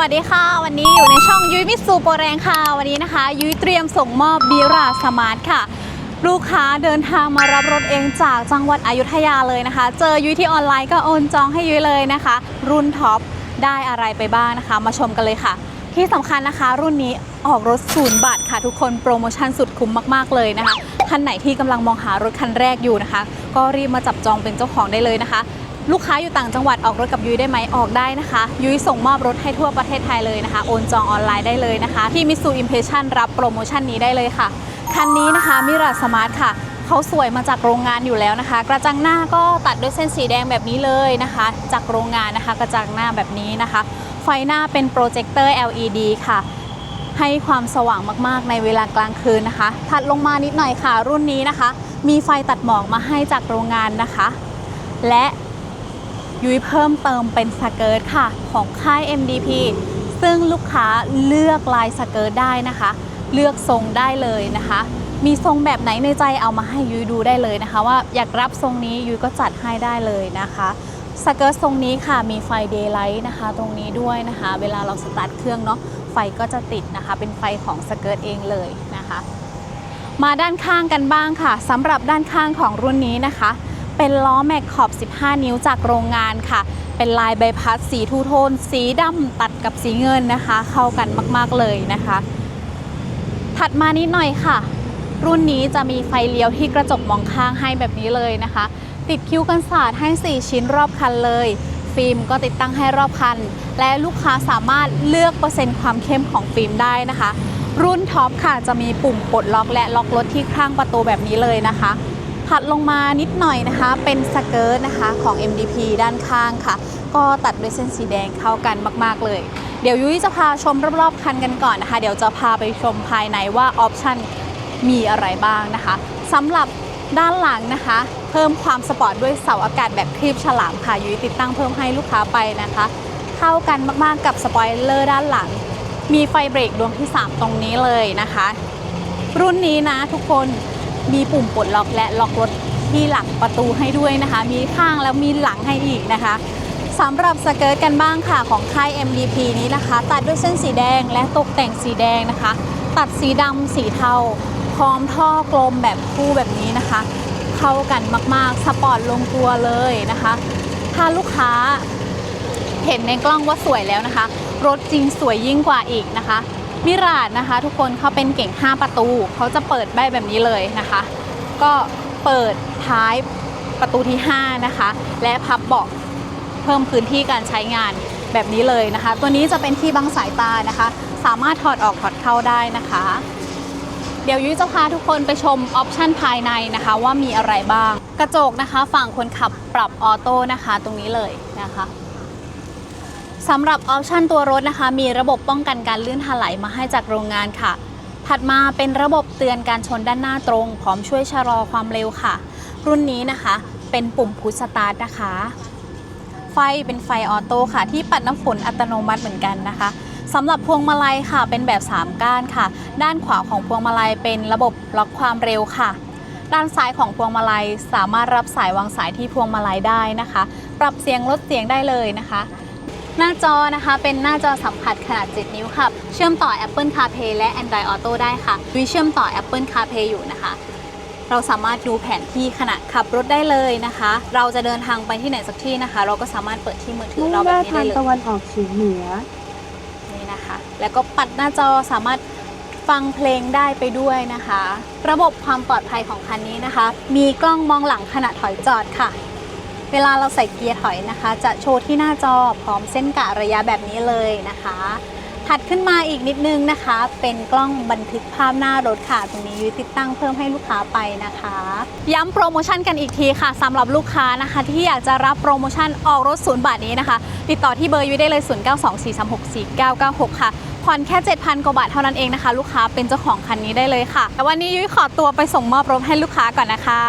วัสดีค่ะ วันนี้อยู่ในช่องยุ้ยมิตซูโปรแรงค่ะ วันนี้นะคะ ยุ้ยเตรียมส่งมอบบีราสมาร์ทค่ะ ลูกค้าเดินทางมารับรถเองจากจังหวัดอยุธยาเลยนะคะ เจอยุ้ยที่ออนไลน์ก็โอนจองให้ยุ้ยเลยนะคะ รุ่นท็อปได้อะไรไปบ้างนะคะ มาชมกันเลยค่ะ ที่สำคัญนะคะ รุ่นนี้ออกรถศูนย์บาทค่ะทุกคนโปรโมชั่นสุดคุ้มมากๆเลยนะคะคันไหนที่กำลังมองหารถคันแรกอยู่นะคะ ก็รีบมาจับจองเป็นเจ้าของได้เลยนะคะ ลูกค้าอยู่ต่างจังหวัดออกรถกับยุ้ยได้ไหมออกได้นะคะ ยุ้ยส่งมอบรถให้ทั่วประเทศไทยเลยนะคะ โอนจองออนไลน์ได้เลยนะคะ ที่มิสูอิมเพรสชั่นรับโปรโมชั่นนี้ได้เลยค่ะ คันนี้นะคะมิราสมาร์ทค่ะเขาสวยมาจากโรงงานอยู่แล้วนะคะ กระจังหน้าก็ตัดด้วยเส้นสีแดงแบบนี้เลยนะคะ จากโรงงานนะคะ กระจังหน้าแบบนี้นะคะ ไฟหน้าเป็นโปรเจคเตอร์ LED ค่ะ ให้ความสว่างมากๆในเวลากลางคืนนะคะ ถัดลงมานิดหน่อยค่ะ รุ่นนี้นะคะ มีไฟตัดหมอกมาให้จากโรงงานนะคะ และ ยุ้ยเพิ่มเติมเป็นสเกิร์ตค่ะ ของค่าย MDP ซึ่งลูกค้าเลือกลายสเกิร์ตได้นะคะ เลือกทรงได้เลยนะคะ มีทรงแบบไหนในใจเอามาให้ยุ้ยดูได้เลยนะคะ ว่าอยากรับทรงนี้ยุ้ยก็จัดให้ได้เลยนะคะสเกิร์ตทรงนี้ค่ะมีไฟเดย์ไลท์นะคะ ตรงนี้ด้วยนะคะ เวลาเราสตาร์ทเครื่องเนาะไฟก็จะติดนะคะ เป็นไฟของสเกิร์ตเองเลยนะคะ มาด้านข้างกันบ้างค่ะสำหรับด้านข้างของรุ่นนี้นะคะ เป็นล้อแม็กขอบ 15 นิ้วจากโรงงานค่ะ เป็นลายใบพัดสีทูโทน สีดำตัดกับสีเงินนะคะ เข้ากันมากๆเลยนะคะ ถัดมานิดหน่อยค่ะ รุ่นนี้จะมีไฟเลี้ยวที่กระจกมองข้างให้แบบนี้เลยนะคะ ติดคิ้วกันศาสตร์ให้ 4 ชิ้นรอบคันเลย ฟิล์มก็ติดตั้งให้รอบคัน และลูกค้าสามารถเลือกเปอร์เซ็นต์ความเข้มของฟิล์มได้นะคะรุ่นท็อปค่ะจะมีปุ่มปลดล็อกและล็อกรถที่ข้างประตูแบบนี้เลยนะคะ ถัดลงมานิดหน่อยนะคะ เป็นสเกิร์ตนะคะของ MDP ด้านข้างค่ะ ก็ตัดด้วยเส้นสีแดงเข้ากันมาก ๆ เลย เดี๋ยวยุ้ยจะพาชมรอบๆคันกันก่อนนะคะ เดี๋ยวจะพาไปชมภายในว่าออปชันมีอะไรบ้างนะคะสำหรับด้านหลังนะคะ เพิ่มความสปอร์ตด้วยเสาอากาศแบบคลีบฉลามค่ะยุ้ยติดตั้งเพิ่มให้ลูกค้าไปนะคะ เข้ากันมากๆกับสปอยเลอร์ด้านหลัง มีไฟเบรกดวงที่ 3 ตรงนี้เลยนะคะ รุ่นนี้นะทุกคน มีปุ่มปลดล็อกและล็อกรถที่หลังประตูให้ด้วยนะคะ มีข้างแล้วมีหลังให้อีกนะคะสำหรับสเกิร์ตกันบ้างค่ะของค่าย MDP นี้นะคะ ตัดด้วยเส้นสีแดงและตกแต่งสีแดงนะคะ ตัดสีดำสีเทาพร้อมท่อกลมแบบคู่แบบนี้นะคะ เข้ากันมากๆ สปอร์ตลงตัวเลยนะคะ ถ้าลูกค้าเห็นในกล้องว่าสวยแล้วนะคะ รถจริงสวยยิ่งกว่าอีกนะคะ มิราดนะคะ ทุกคนเขาเป็นเก่ง 5 ประตู เขาจะเปิดใบแบบนี้เลยนะคะ ก็เปิดท้ายประตูที่ 5 นะคะ และพับเบาะเพิ่มพื้นที่การใช้งานแบบนี้เลยนะคะ ตัวนี้จะเป็นที่บังสายตานะคะ สามารถถอดออกถอดเข้าได้นะคะ เดี๋ยวยุ้ยจะพาทุกคนไปชมออปชันภายในนะคะ ว่ามีอะไรบ้าง กระจกนะคะฝั่งคนขับปรับออโต้นะคะ ตรงนี้เลยนะคะ สำหรับออปชันตัวรถนะคะ มีระบบป้องกันการลื่นถลายมาให้จากโรงงานค่ะ ถัดมาเป็นระบบเตือนการชนด้านหน้าตรง พร้อมช่วยชะลอความเร็วค่ะ รุ่นนี้นะคะเป็นปุ่มพุชสตาร์ทนะคะ ไฟเป็นไฟออโต้ค่ะ ที่ปัดน้ำฝนอัตโนมัติเหมือนกันนะคะสำหรับพวงมาลัยค่ะ เป็นแบบ 3 ก้านค่ะ ด้านขวาของพวงมาลัยเป็นระบบล็อกความเร็วค่ะ ด้านซ้ายของพวงมาลัยสามารถรับสายวางสายที่พวงมาลัยได้นะคะ ปรับเสียงลดเสียงได้เลยนะคะ หน้าจอนะคะเป็นหน้าจอสัมผัสขนาด 7 นิ้วค่ะ เชื่อมต่อ Apple CarPlay และ Android Auto ได้ค่ะวิเชื่อมต่อ Apple CarPlay อยู่นะคะ เราสามารถดูแผนที่ขณะขับรถได้เลยนะคะ เราจะเดินทางไปที่ไหนสักที่นะคะ เราก็สามารถเปิดที่มือถือมุ่งเราหแบบน้านี้ทาได้งเลยตะวันออกเฉียงเหนือนี่นะคะ แล้วก็ปัดหน้าจอสามารถฟังเพลงได้ไปด้วยนะคะ ระบบความปลอดภัยของคันนี้นะคะ มีกล้องมองหลังขณะถอยจอดค่ะ เวลาเราใส่เกียร์ถอยนะคะ จะโชว์ที่หน้าจอพร้อมเส้นกะระยะแบบนี้เลยนะคะ ถัดขึ้นมาอีกนิดนึงนะคะ เป็นกล้องบันทึกภาพหน้ารถค่ะ ตรงนี้ยุ้ยติดตั้งเพิ่มให้ลูกค้าไปนะคะ ย้ำโปรโมชั่นกันอีกทีค่ะสำหรับลูกค้านะคะ ที่อยากจะรับโปรโมชั่นออกรถศูนย์บาทนี้นะคะ ติดต่อที่เบอร์ยุ้ยได้เลย 0924364996 ค่ะผ่อนแค่ 7,000 กว่าบาทเท่านั้นเองนะคะ ลูกค้าเป็นเจ้าของคันนี้ได้เลยค่ะแต่วันนี้ยุ้ยขอตัวไปส่งมอบรถให้ลูกค้าก่อนนะคะ